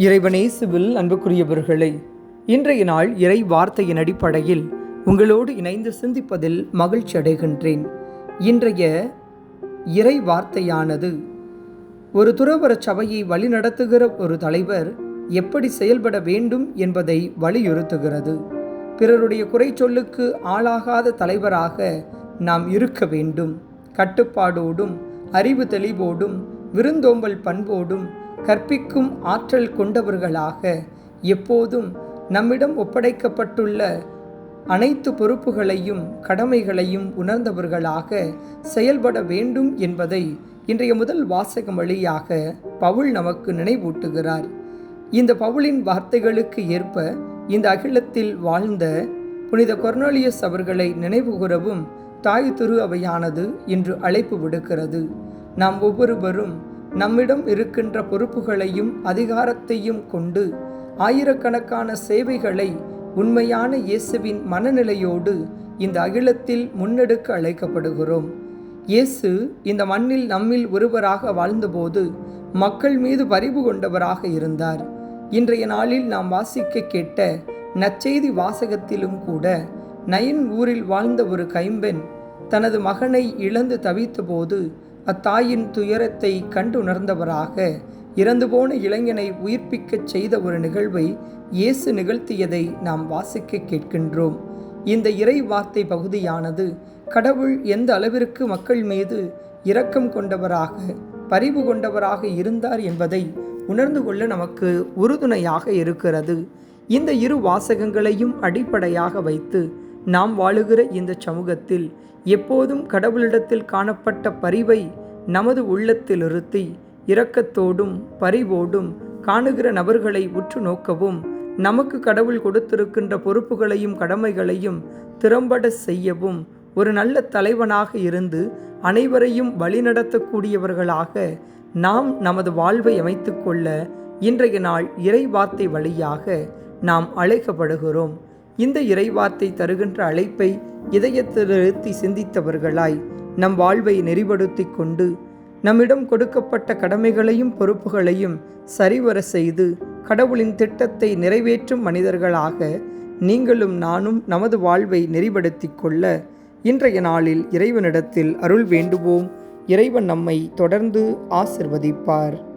இறைவனேசுவில் அன்புக்குரியவர்களே இன்றைய நாள் இறை வார்த்தையின் அடிப்படையில் உங்களோடு இணைந்து சிந்திப்பதில் மகிழ்ச்சி அடைகின்றேன். இன்றைய இறை வார்த்தையானது ஒரு துறவர சபையை வழிநடத்துகிற ஒரு தலைவர் எப்படி செயல்பட வேண்டும் என்பதை வலியுறுத்துகிறது. பிறருடைய குறை சொல்லுக்கு ஆளாகாத தலைவராக நாம் இருக்க வேண்டும். கட்டுப்பாடோடும் அறிவு தெளிவோடும் விருந்தோம்பல் பண்போடும் கற்பிக்கும் ஆற்றல் கொண்டவர்களாக எப்போதும் நம்மிடம் ஒப்படைக்கப்பட்டுள்ள அனைத்து பொறுப்புகளையும் கடமைகளையும் உணர்ந்தவர்களாக செயல்பட வேண்டும் என்பதை இன்றைய முதல் வாசகம் வழியாக பவுல் நமக்கு நினைவூட்டுகிறார். இந்த பவுலின் வார்த்தைகளுக்கு ஏற்ப இந்த அகிலத்தில் வாழ்ந்த புனித கொர்னோலியஸ் அவர்களை நினைவுகூறவும் தாய் திரு அவையானது இன்று அழைப்பு விடுக்கிறது. நாம் ஒவ்வொருவரும் நம்மிடம் இருக்கின்ற பொறுப்புகளையும் அதிகாரத்தையும் கொண்டு ஆயிரக்கணக்கான சேவைகளை உண்மையான இயேசுவின் மனநிலையோடு இந்த அகிலத்தில் முன்னெடுக்க அழைக்கப்படுகிறோம். இயேசு இந்த மண்ணில் நம்மில் ஒருவராக வாழ்ந்தபோது மக்கள் மீது பரிவு கொண்டவராக இருந்தார். இன்றைய நாளில் நாம் வாசிக்க கேட்ட நற்செய்தி வாசகத்திலும் கூட நயன் ஊரில் வாழ்ந்த ஒரு கைம்பெண் தனது மகனை இழந்து தவித்தபோது அத்தாயின் துயரத்தை கண்டுணர்ந்தவராக இறந்து போன இளைஞனை உயிர்ப்பிக்கச் செய்த ஒரு நிகழ்வை இயேசு நிகழ்த்தியதை நாம் வாசிக்க கேட்கின்றோம். இந்த இறை வார்த்தை பகுதியானது கடவுள் எந்த அளவிற்கு மக்கள் மீது இரக்கம் கொண்டவராக பரிவு கொண்டவராக இருந்தார் என்பதை உணர்ந்து கொள்ள நமக்கு உறுதுணையாக இருக்கிறது. இந்த இரு வாசகங்களையும் அடிப்படையாக வைத்து நாம் வாழுகிற இந்த சமூகத்தில் எப்போதும் கடவுளிடத்தில் காணப்பட்ட பரிவை நமது உள்ளத்தில் இருத்தி இரக்கத்தோடும் பரிவோடும் காணுகிற நபர்களை உற்று நோக்கவும் நமக்கு கடவுள் கொடுத்திருக்கின்ற பொறுப்புகளையும் கடமைகளையும் திறம்பட செய்யவும் ஒரு நல்ல தலைவனாக இருந்து அனைவரையும் வழிநடத்தக்கூடியவர்களாக நாம் நமது வாழ்வை அமைத்துக்கொள்ள இன்றைய நாள் இறைவார்த்தை வழியாக நாம் அழைக்கப்படுகிறோம். இந்த இறைவார்த்தை தருகின்ற அழைப்பை இதயத்தில் நிறுத்தி சிந்தித்தவர்களாய் நம் வாழ்வை நெறிப்படுத்தி கொண்டு நம்மிடம் கொடுக்கப்பட்ட கடமைகளையும் பொறுப்புகளையும் சரிவர செய்து கடவுளின் திட்டத்தை நிறைவேற்றும் மனிதர்களாக நீங்களும் நானும் நமது வாழ்வை நெறிப்படுத்தி கொள்ள இன்றைய நாளில் இறைவனிடத்தில் அருள் வேண்டுவோம். இறைவன் நம்மை தொடர்ந்து ஆசிர்வதிப்பார்.